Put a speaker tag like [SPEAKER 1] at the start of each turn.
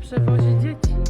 [SPEAKER 1] przewozi dzieci.